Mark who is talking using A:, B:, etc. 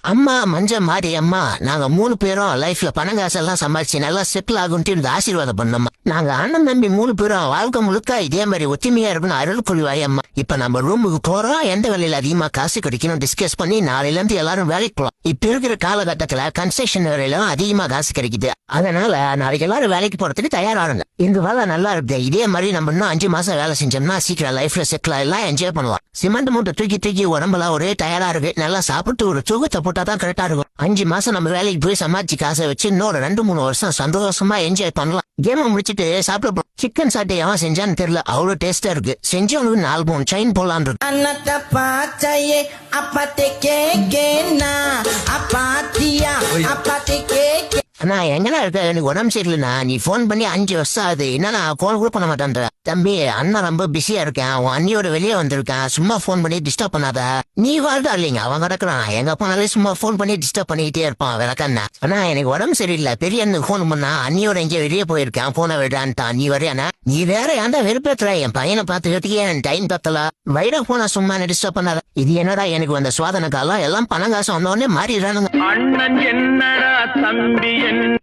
A: அம்மா மஞ்ச மாறி அம்மா நாங்க மூணு பேரும் லைஃப்ல பணம் காசெல்லாம் சம்பாதிச்சு நல்லா செட்டில் ஆகுன்ட்டு இந்த ஆசீர்வாதம் பண்ணம்மா. நாங்க அண்ணன் தம்பி மூணு பேரும் வாழ்க்கை முழுக்க இதே மாதிரி ஒற்றுமையா இருக்கணும் அருள் புரிவாய் அம்மா. இப்ப நம்ம ரூமுக்கு போறோம். எந்த வேலையில அதிகமா காசு கிடைக்கணும் டிஸ்கஸ் பண்ணி நாளையில இருந்து எல்லாரும் வேலைக்கு போலாம். இப்ப இருக்கிற காலகட்டத்துல கன்ஸ்ட்ரக்ஷன் வேலையிலும் அதிகமா காசு கிடைக்குது. அதனால நாளைக்கு எல்லாரும் வேலைக்கு போறதுக்கு தயாராகுங்க இந்த வேலை நல்லா இருக்குது இதே மாதிரி நம்ம இன்னும் அஞ்சு மாசம் வேலை செஞ்சோம்னா சீக்கிரம் லைஃப்ல செட்டில் எல்லாம் என்ஜாய் பண்ணலாம். சிமெண்ட் மூட்டை தூக்கி தூக்கி உடம்புலாம் ஒரே தயாரா இருக்கு. நல்லா சாப்பிட்டு ஒரு தூக்கத்தை போட்டா தான் கரெக்டா இருக்கும். அஞ்சு மாசம் நம்ம வேலைக்கு போய் சமாளிச்சு காசை வச்சு இன்னொரு ரெண்டு மூணு வருஷம் சந்தோஷமா என்ஜாய் பண்ணலாம். கேம் முடிச்சிட்டு சாப்பிட சிக்கன் சாட்டை எவன் செஞ்சான்னு தெரியல. அவ்வளவு டேஸ்டா இருக்கு. செஞ்சவனுக்கு நாலு மூணு செயின் போலான் இருக்கு
B: cahaya apa tekekena apa dia apa tekeke
A: அண்ணா எங்கடா இருக்க? எனக்கு உடம்பு சரியில்லைண்ணா. நீ ஃபோன் பண்ணி அஞ்சு வருஷம் ஆகுது. என்னண்ணா ஃபோன் கூட பண்ண மாட்டேன்ற? தம்பி அண்ணன் ரொம்ப பிஸியா இருக்கேன். உன் அண்ணியோட வெளியே வந்திருக்கேன். சும்மா ஃபோன் பண்ணி டிஸ்டர்ப் பண்ணாத. நீ வாழ்தா இல்லைங்க. அவன் கிடக்குறான். எங்க போனாலே சும்மா ஃபோன் பண்ணி டிஸ்டர்ப் பண்ணிக்கிட்டே இருப்பான். விளக்கண்ணா. ஆனா எனக்கு உடம்பு சரியில்லை. பெரிய அண்ணன் ஃபோன் பண்ணா அண்ணியோட எங்கேயோ வெளியே போயிருக்கேன். போன விடான்ட்டான் நீ வரையானா நீ வேற ஏன்டா வெறுப்பேத்துற? என் பையனை பார்த்துக்கிறதுக்கே என் டைம் பத்தல. வைட போனா சும்மா என்ன டிஸ்டர்ப் பண்ணாத. இது என்னடா எனக்கு வந்த சுவாதன காலம் எல்லாம் பணம் காசு வந்தோடனே மாறிடுறானுங்க.
C: அண்ணன் என்னடா தம்பி என்ன